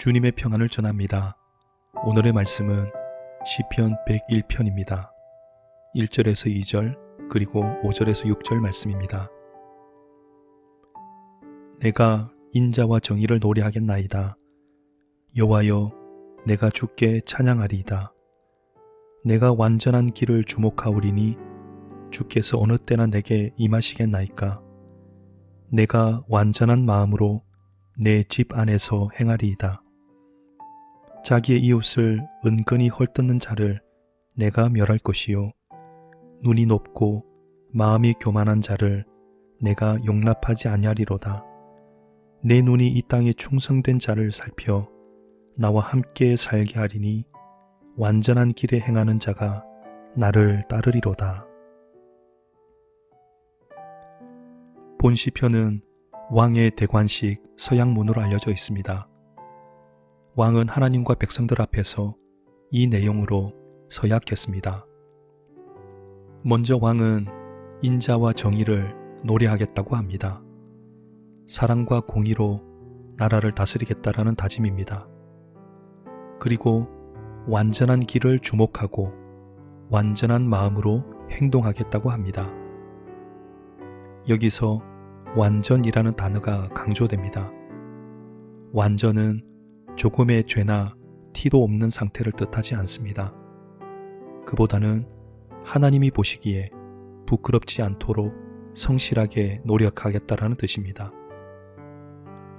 주님의 평안을 전합니다. 오늘의 말씀은 시편 101편입니다. 1절에서 2절 그리고 5절에서 6절 말씀입니다. 내가 인자와 정의를 노래하겠나이다. 여호와여 내가 주께 찬양하리이다. 내가 완전한 길을 주목하오리니 주께서 어느 때나 내게 임하시겠나이까. 내가 완전한 마음으로 내 집 안에서 행하리이다. 자기의 이웃을 은근히 헐뜯는 자를 내가 멸할 것이요. 눈이 높고 마음이 교만한 자를 내가 용납하지 아니하리로다. 내 눈이 이 땅에 충성된 자를 살펴 나와 함께 살게 하리니 완전한 길에 행하는 자가 나를 따르리로다. 본 시편은 왕의 대관식 서양 문으로 알려져 있습니다. 왕은 하나님과 백성들 앞에서 이 내용으로 서약했습니다. 먼저 왕은 인자와 정의를 노래하겠다고 합니다. 사랑과 공의로 나라를 다스리겠다라는 다짐입니다. 그리고 완전한 길을 주목하고 완전한 마음으로 행동하겠다고 합니다. 여기서 완전이라는 단어가 강조됩니다. 완전은 조금의 죄나 티도 없는 상태를 뜻하지 않습니다. 그보다는 하나님이 보시기에 부끄럽지 않도록 성실하게 노력하겠다라는 뜻입니다.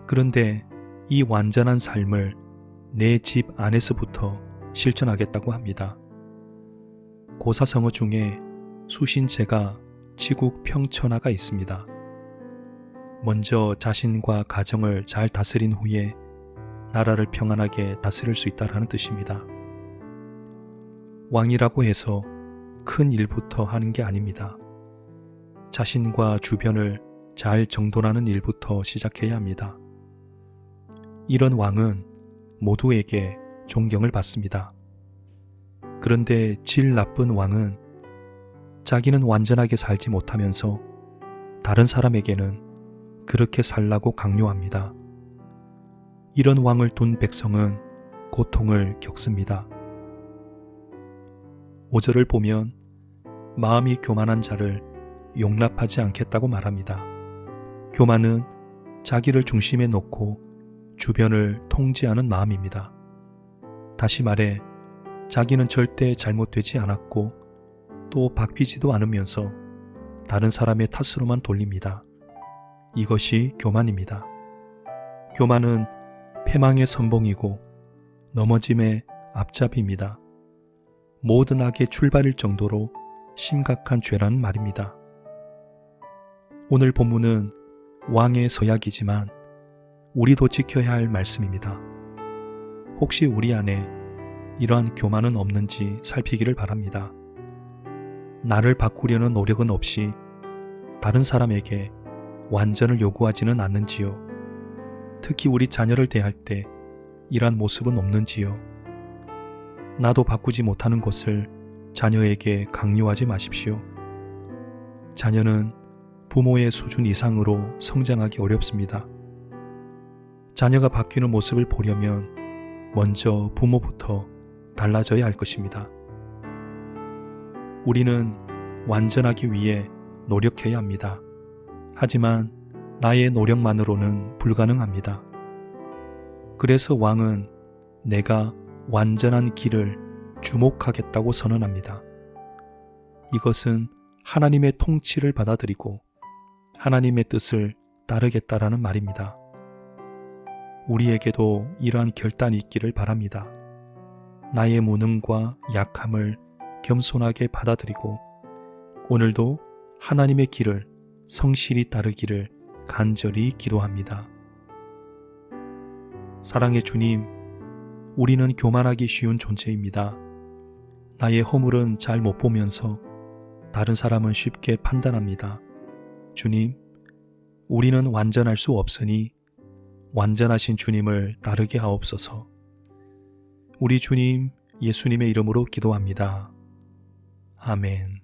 그런데 이 완전한 삶을 내 집 안에서부터 실천하겠다고 합니다. 고사성어 중에 수신제가 치국 평천하가 있습니다. 먼저 자신과 가정을 잘 다스린 후에 나라를 평안하게 다스릴 수 있다라는 뜻입니다. 왕이라고 해서 큰 일부터 하는 게 아닙니다. 자신과 주변을 잘 정돈하는 일부터 시작해야 합니다. 이런 왕은 모두에게 존경을 받습니다. 그런데 질 나쁜 왕은 자기는 완전하게 살지 못하면서 다른 사람에게는 그렇게 살라고 강요합니다. 이런 왕을 둔 백성은 고통을 겪습니다. 5절을 보면 마음이 교만한 자를 용납하지 않겠다고 말합니다. 교만은 자기를 중심에 놓고 주변을 통제하는 마음입니다. 다시 말해, 자기는 절대 잘못되지 않았고 또 바뀌지도 않으면서 다른 사람의 탓으로만 돌립니다. 이것이 교만입니다. 교만은 패망의 선봉이고 넘어짐의 앞잡이입니다. 모든 악의 출발일 정도로 심각한 죄라는 말입니다. 오늘 본문은 왕의 서약이지만 우리도 지켜야 할 말씀입니다. 혹시 우리 안에 이러한 교만은 없는지 살피기를 바랍니다. 나를 바꾸려는 노력은 없이 다른 사람에게 완전을 요구하지는 않는지요. 특히 우리 자녀를 대할 때 이러한 모습은 없는지요. 나도 바꾸지 못하는 것을 자녀에게 강요하지 마십시오. 자녀는 부모의 수준 이상으로 성장하기 어렵습니다. 자녀가 바뀌는 모습을 보려면 먼저 부모부터 달라져야 할 것입니다. 우리는 완전하기 위해 노력해야 합니다. 하지만 나의 노력만으로는 불가능합니다. 그래서 왕은 내가 완전한 길을 주목하겠다고 선언합니다. 이것은 하나님의 통치를 받아들이고 하나님의 뜻을 따르겠다라는 말입니다. 우리에게도 이러한 결단이 있기를 바랍니다. 나의 무능과 약함을 겸손하게 받아들이고 오늘도 하나님의 길을 성실히 따르기를 간절히 기도합니다. 사랑의 주님, 우리는 교만하기 쉬운 존재입니다. 나의 허물은 잘 못 보면서 다른 사람은 쉽게 판단합니다. 주님, 우리는 완전할 수 없으니 완전하신 주님을 따르게 하옵소서. 우리 주님 예수님의 이름으로 기도합니다. 아멘.